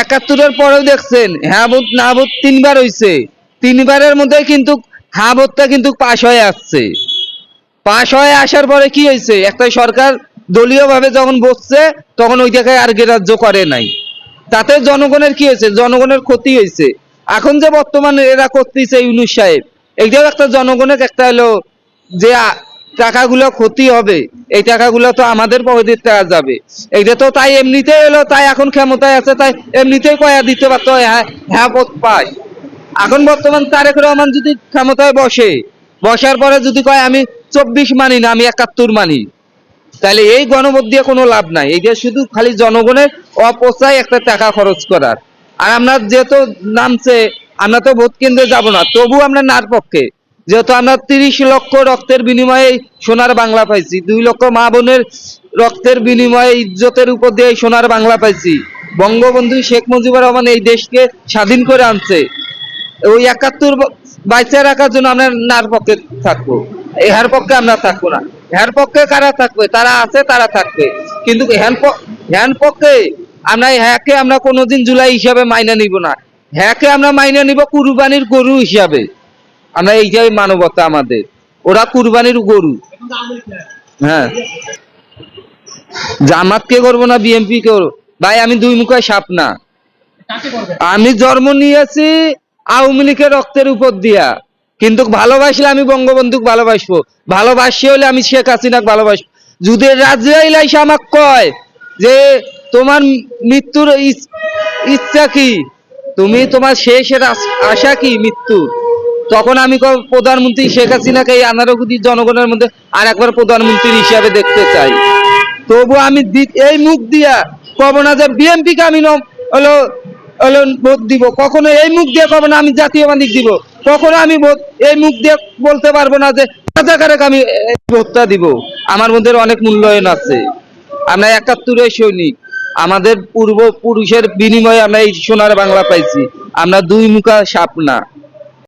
একাত্তরের পরেও দেখছেন হ্যাঁ ভোট না ভোট তিনবার হইছে। তিনবারের মধ্যে কিন্তু হ্যাঁ ভোটটা কিন্তু পাশ হয়ে আসছে। পাশ হয়ে আসার পরে কি হয়েছে একটা সরকার দলীয় ভাবে যখন বসছে, তখন ওই জায়গায় আর গ্রাহ্য করে নাই। তাতে জনগণের কি হয়েছে জনগণের ক্ষতি হয়েছে এখন যে বর্তমানে এরা করতেছে ইউনুস সাহেব, এইটাও একটা জনগণের একটা হলো যে টাকাগুলো ক্ষতি হবে। এই টাকাগুলো তো আমাদের পকেটের টাকা যাবে। এইটা তো তাই এমনিতেই এলো তাই এখন ক্ষমতায় আছে, তাই এমনিতেই কয়া দিতে পারত হ্যাঁ হ্যাঁ পথ পায়। এখন বর্তমান তারেক রহমান যদি ক্ষমতায় বসে, বসার পরে যদি কয়, আমি চব্বিশ মানি না, আমি একাত্তর মানি। তাহলে এই গণভোট দিয়ে কোনো লাভ নাই। এইটা শুধু খালি জনগণের অপচয় একটা টাকা খরচ করার। আর আমরা যেহেতু নামছে, আমরা তো ভোট কেন্দ্রে যাব না তবু আমরা নার পক্ষে। যেহেতু আমরা তিরিশ লক্ষ রক্তের বিনিময়ে সোনার বাংলা পাইছি, দুই লক্ষ মা বোনের রক্তের বিনিময়ে ইজ্জতের উপর দিয়ে সোনার বাংলা পাইছি। বঙ্গবন্ধু শেখ মুজিবুর রহমান এই দেশকে স্বাধীন করে আনছে। ওই একাত্তর বাইচে রাখার জন্য আমরা নার পক্ষে থাকব। এহার পক্ষে আমরা থাকব না। হ্যার পক্ষে কারা থাকবে? তারা আছে, তারা থাকবে। কিন্তু হ্যান হ্যান পক্ষে আমরা হ্যাকে আমরা কোনোদিন জুলাই হিসাবে মাইনে নিব না। হ্যাকে আমরা মাইনে নিব কুরবানির গরু হিসাবে। আমরা এইটাই মানবতা আমাদের। ওরা কুরবানির গরু। হ্যাঁ। জামাত কে করব না বিএমপি কে করব? ভাই আমি দুই মুখে সাপ না। আমি জন্ম নিয়েছি আওয়ামী লীগের রক্তের উপর দিয়া। কিন্তু ভালোবাসলে আমি বঙ্গবন্ধুকে ভালোবাসবো। ভালোবাসি হলে আমি শেখ হাসিনাকে ভালোবাসবো। যদি রাজরাইল এসে আমাকে কয় যে তোমার মৃত্যুর ইচ্ছা কি? তুমি তোমার শেষের আশা কি মৃত্যুর? তখন আমি প্রধানমন্ত্রী শেখ হাসিনাকে এই আনারকুদি জনগণের মধ্যে আর একবার প্রধানমন্ত্রী হিসাবে দেখতে চাই। তবু আমি এই মুখ দিয়া কব না যে বিএনপি কে আমি হলো হলো ভোট দিব। কখনো এই মুখ দিয়ে কব না আমি জাতীয়বাদী দিব। কখনো আমি এই মুখ দিয়ে বলতে পারব না যে রাজাকারক আমি ভোটটা দিব। আমার মধ্যে অনেক মূল্যায়ন আছে। আমরা একাত্তরের সৈনিক। আমাদের পূর্ব পুরুষের বিনিময়ে আমরা এই সোনার বাংলা পাইছি। আমরা দুই মুখা সাপ না।